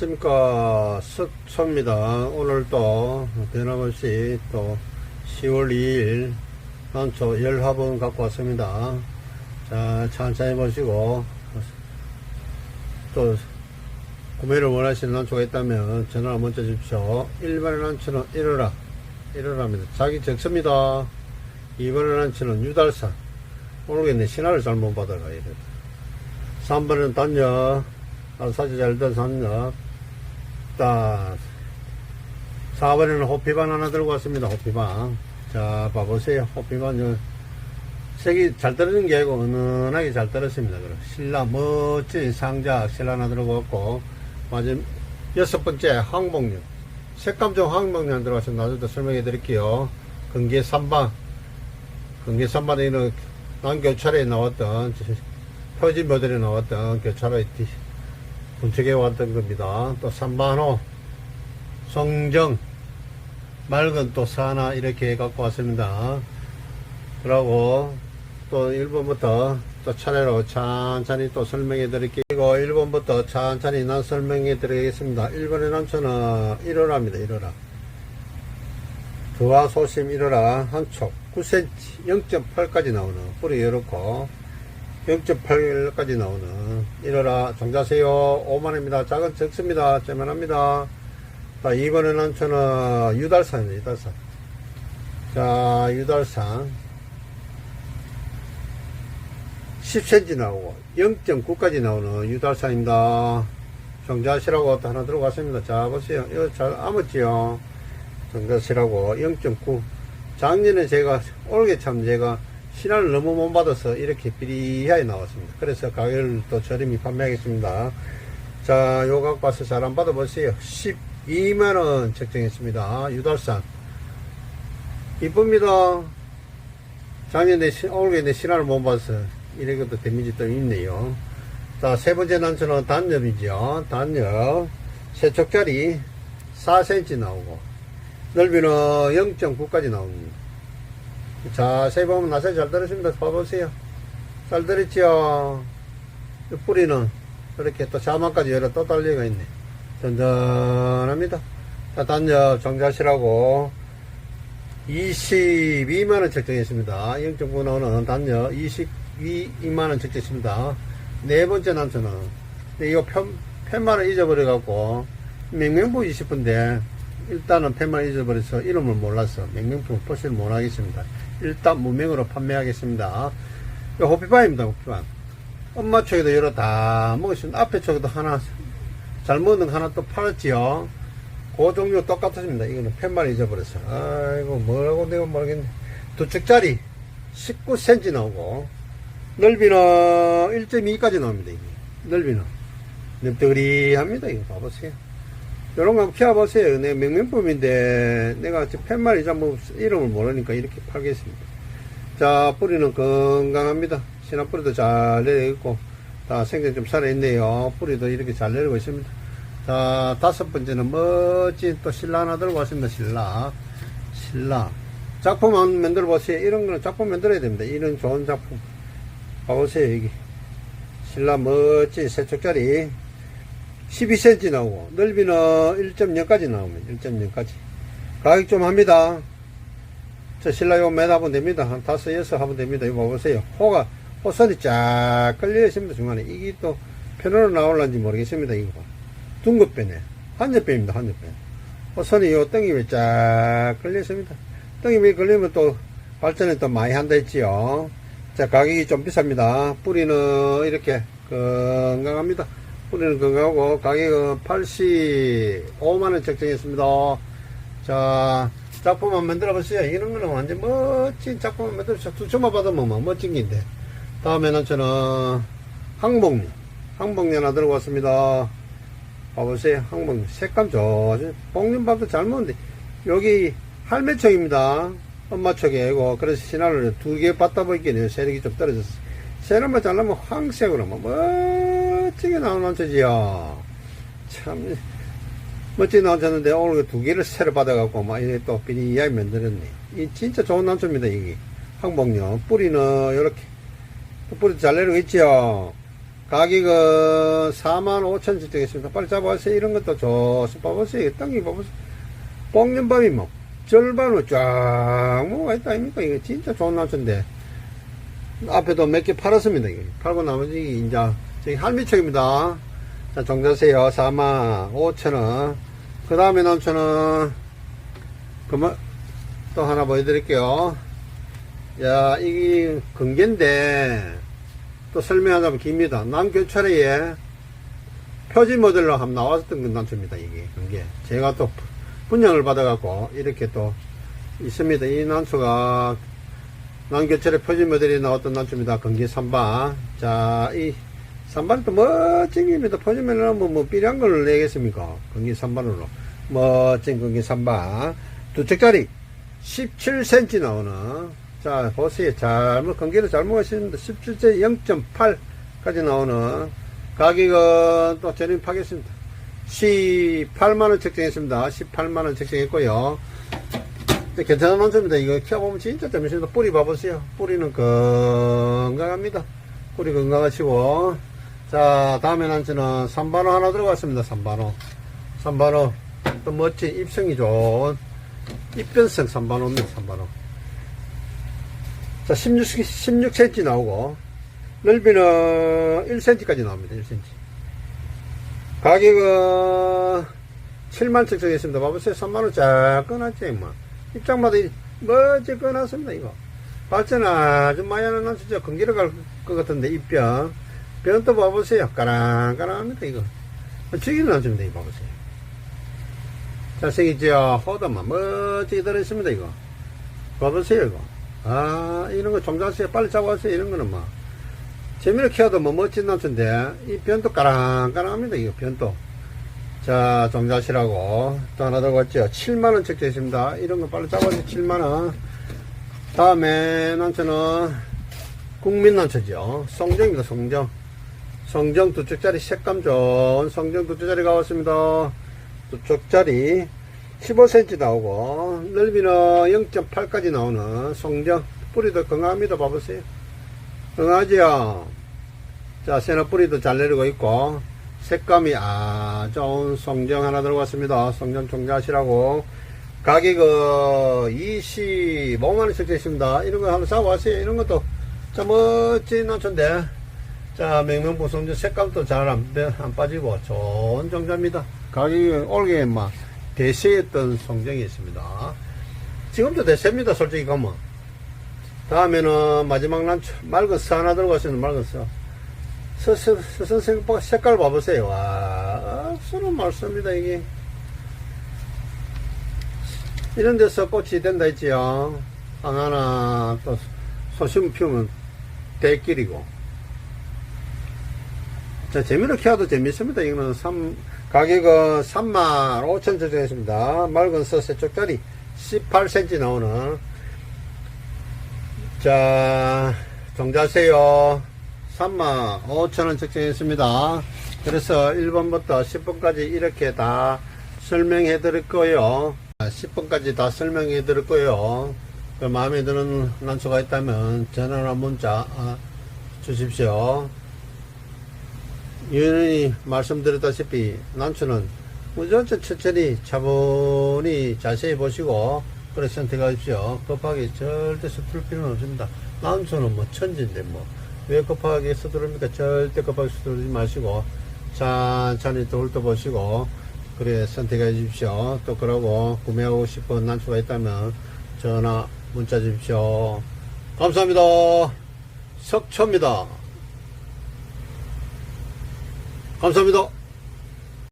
안녕하십니까 석초입니다. 오늘 또 변함없이 또 10월 2일 난초 열화분 갖고 왔습니다. 자 천천히 보시고 또 구매를 원하시는 난초가 있다면 전화 먼저 주십시오. 1번의 난초는 1호라 1호랍니다. 자기 적습니다. 2번의 난초는 유달산 모르겠네. 신화를 잘못 받아가야 돼 3번은 단역 사실 잘된 산 역딱 4번에는 호피반 하나 들고 왔습니다 호피반 자 봐보세요. 호피반 요 색이 잘 떨어진 게 아니고 은은하게 잘 떨어집니다 그럼. 신라 멋진 상자 신라 하나 들고 왔고 마지막 여섯 번째 항복류. 색감 좋은 항복류 하나 들어가서 나중에 설명해 드릴게요. 근계 3반 근계 3반에 있는 난교차례에 나왔던 표지 모델에 나왔던 교차로에 분석해 왔던 겁니다. 또 3반호, 성정, 맑은 또 사나 이렇게 갖고 왔습니다. 그러고 또 1번부터 또 차례로 천천히 또 설명해 드릴게요. 그리고 1번부터 천천히 난 설명해 드리겠습니다. 1번의 난초는 1호라입니다. 1호라. 두화 소심 1호라 한촉 9cm 0.8까지 나오는 뿌리 이렇고 0.8까지 나오는. 이러라 정자세요. 5만원입니다. 작은 적습니다. 제만합니다. 자 2번에 난초는 유달산입니다. 유달산. 자 유달산. 10cm 나오고 0.9까지 나오는 유달산입니다. 정자시라고 또 하나 들어갔습니다. 자 보세요. 이거 잘 암았지요? 정자시라고 0.9 작년에 제가 올게 참 제가 신화를 너무 못 받아서 이렇게 비리하게 나왔습니다. 그래서 가격을 또 저렴히 판매하겠습니다. 자, 요 갖고 와서 잘 안 받아보세요. 12만원 책정했습니다. 유달산. 이쁩니다. 작년에, 시- 올해 내 신화를 못 봐서 이런 것도 데미지 또 있네요. 자, 세 번째 난초는 단엽이죠. 단엽. 세척짜리 4cm 나오고, 넓이는 0.9까지 나옵니다. 자세히 보면 나사이 잘 들었습니다. 봐보세요. 잘 들었죠? 이 뿌리는 이렇게 또 자막까지 열어 또 달려가 있네. 든든합니다. 자, 단엽 정자시라고 22만원 책정했습니다. 0.9 나오는 단엽 22만원 책정했습니다. 네 번째 난초는 근데 이거 편, 팻말을 잊어버려갖고 맹명부 20분인데 일단은 팻말 잊어버려서 이름을 몰라서 맹명품 표시를 못하겠습니다. 일단 무명으로 판매하겠습니다. 이 호피바입니다, 호피바. 엄마 쪽에도 여러 다 먹으시면 앞에 쪽에도 하나 잘 먹는 거 하나 또 팔았지요. 그 종류 똑같습니다. 이거는 팻말 잊어버렸어. 아이고 뭐라고 내가 모르겠네. 두 축짜리 19cm 나오고 넓이는 1.2까지 나옵니다. 이게. 넓이는 넓적리합니다. 이거 봐보세요. 요런 거 한번 키워보세요. 내 명명품인데, 내가 팻말이 잘못 이름을 모르니까 이렇게 팔겠습니다. 자, 뿌리는 건강합니다. 신화 뿌리도 잘 내려있고, 다 생전 좀 살아있네요. 뿌리도 이렇게 잘 내리고 있습니다. 자, 다섯 번째는 멋진 또 신라 하나 들고 왔습니다. 신라. 신라. 작품 한번 만들어 보세요. 이런 거는 작품 만들어야 됩니다. 이런 좋은 작품. 봐보세요, 여기. 신라 멋진 세척짜리. 12cm 나오고 넓이는 1.0까지 나옵니다. 1.0까지 가격 좀 합니다. 저 신라 요 매다 하면 됩니다. 한 다섯 여섯 하면 됩니다. 이거 봐보세요. 호가 호선이 쫙 걸려 있습니다. 중간에 이게 또 편으로 나올란지 모르겠습니다. 이거 봐. 둥급배네. 한엽배입니다. 한엽배. 호선이 요 덩이 위에 쫙 걸려 있습니다. 덩이 위에 걸리면 또 발전을 또 많이 한다 했지요. 자 가격이 좀 비쌉니다. 뿌리는 이렇게 건강합니다. 뿌리는 건강하고 가격은 85만원 책정했습니다. 자, 작품 한번 만들어 보세요. 이런 거는 완전 멋진 작품 한번 만들어 보세요. 두 점만 받으면 뭐 멋진 게인데. 다음에는 저는 항복류. 항복류 하나 들고 왔습니다. 봐보세요. 항복류. 색감 좋죠. 복륜밥도 잘 먹는데. 여기 할매척입니다. 엄마 척이고 그래서 신화를 두 개 받다 보니까 세력이 좀 떨어졌어요. 세력만 잘라면 황색으로 뭐 멋지게 나오는 난초지요. 참 멋지게 나오셨는데 오늘 두 개를 새로 받아갖고 막 이래 또 비리하게 만들었네. 이 진짜 좋은 난초입니다. 이게 항복류 뿌리는 이렇게 뿌리 잘 내리고 있죠. 가격은 4만 5천 원 되겠습니다. 빨리 잡아보세요. 이런 것도 좋습니다. 봐보세요. 땅이 봐보세요. 뽕년밥이 뭐, 절반으로 쫙, 뭐가 있다, 아닙니까? 이거 진짜 좋은 난초인데. 앞에도 몇 개 팔았습니다. 이게. 팔고 나머지, 이제, 저기 할미척입니다. 자, 정자세요. 4만 5천 원. 그 다음에 난초는, 그만, 또 하나 보여드릴게요. 야, 이게 근계인데, 또 설명하자면 깁니다. 남교차례에 표지 모델로 한번 나왔었던 건 난초입니다. 이게, 근계. 제가 또 분양을 받아갖고, 이렇게 또 있습니다. 이 난초가 남교차례 표지 모델이 나왔던 난초입니다. 근계 3반. 자, 이 3반은 또 멋진 겁니다. 모델은 뭐, 뭐, 삐리한 걸 내겠습니까? 근계 3반으로. 멋진 근계 3반. 두 짝짜리. 17cm 나오는 자 보세요 잘못 관계를 잘못 하시는데 17cm 0.8까지 나오는 가격은 또 저렴하겠습니다 18만원 책정했습니다 18만원 책정했고요 괜찮은 원초입니다 이거 키워보면 진짜 재밌습니다 뿌리 봐보세요 뿌리는 건강합니다 뿌리 건강하시고 자 다음에 난치는 3반호 하나 들어갔습니다 3반호 3반호 또 멋진 입성이 좋은 입변성 3반호입니다, 3반호. 자, 16, 16cm 나오고, 넓이는 1cm까지 나옵니다, 1cm. 가격은 7만 측정했습니다. 봐보세요. 3만원 쫙 꺼놨죠, 뭐. 입장마다 멋지 꺼놨습니다, 이거. 발전 아주 많이 하는 난 진짜 건기로 갈것 같은데, 입변. 변도 봐보세요. 까랑까랑합니다, 이거. 죽이는 안줍니다, 이거 봐보세요. 잘생기죠? 호도만 멋지게 들어있습니다, 이거. 봐보세요, 이거. 아, 이런 거 종자세요. 빨리 잡아가세요. 이런 거는 뭐. 재미를 키워도 뭐 멋진 남친데, 이 변도 까랑까랑합니다, 이거, 변도. 자, 종자시라고. 또 하나 더 갔죠? 7만원 책져 있습니다. 이런 거 빨리 잡아주세요. 7만원. 다음에 남친은 국민남초죠. 성정입니다, 성정. 성정 두 쪽짜리 색감 좋은 성정 두 쪽짜리 가 왔습니다. 두 쪽짜리 15cm 나오고 넓이는 0.8까지 나오는 성정 뿌리도 건강합니다. 봐보세요. 건강하지요? 자 새나 뿌리도 잘 내리고 있고 색감이 아 좋은 성정 하나 들어갔습니다. 성정 총자하시라고. 가격은 25만원 책정했습니다. 이런 거 한번 사와세요. 이런 것도 참 멋진 난초인데 자 맹명보성전 색감도 잘 안 빠지고 좋은 종자입니다 가격이 올게 막 대세였던 성정이 있습니다. 지금도 대세입니다. 솔직히 가면. 다음에는 마지막 난초 맑은 스 하나 들고 왔습니다. 맑은 스. 스, 스, 스, 스, 스, 색깔 봐보세요. 와, 수는 많습니다. 이게. 이런 데서 꽃이 된다 했지요. 하나 또 소심 피우면 대길이고. 자, 재미로 키워도 재밌습니다. 이거는 3, 가격은 3만 5천 정도했습니다. 맑은 서세 쪽짜리 18cm 나오는. 자, 정자세요. 3만 5천 원 책정했습니다. 그래서 1번부터 10번까지 이렇게 다 설명해 드릴 거예요. 10번까지 다 설명해 드릴 거예요. 그 마음에 드는 난초가 있다면 전화나 문자 아, 주십시오. 유연히 말씀드렸다시피 난초는 무조건 천천히 차분히 자세히 보시고 그래 선택하십시오. 급하게 절대 서투를 필요는 없습니다. 난초는 뭐 천지인데 뭐 왜 급하게 서두릅니까? 절대 급하게 서두르지 마시고 천천히 또 훑어보시고 그래 선택해 주십시오. 또 그러고 구매하고 싶은 난초가 있다면 전화 문자 주십시오. 감사합니다. 석초입니다. 감사합니다.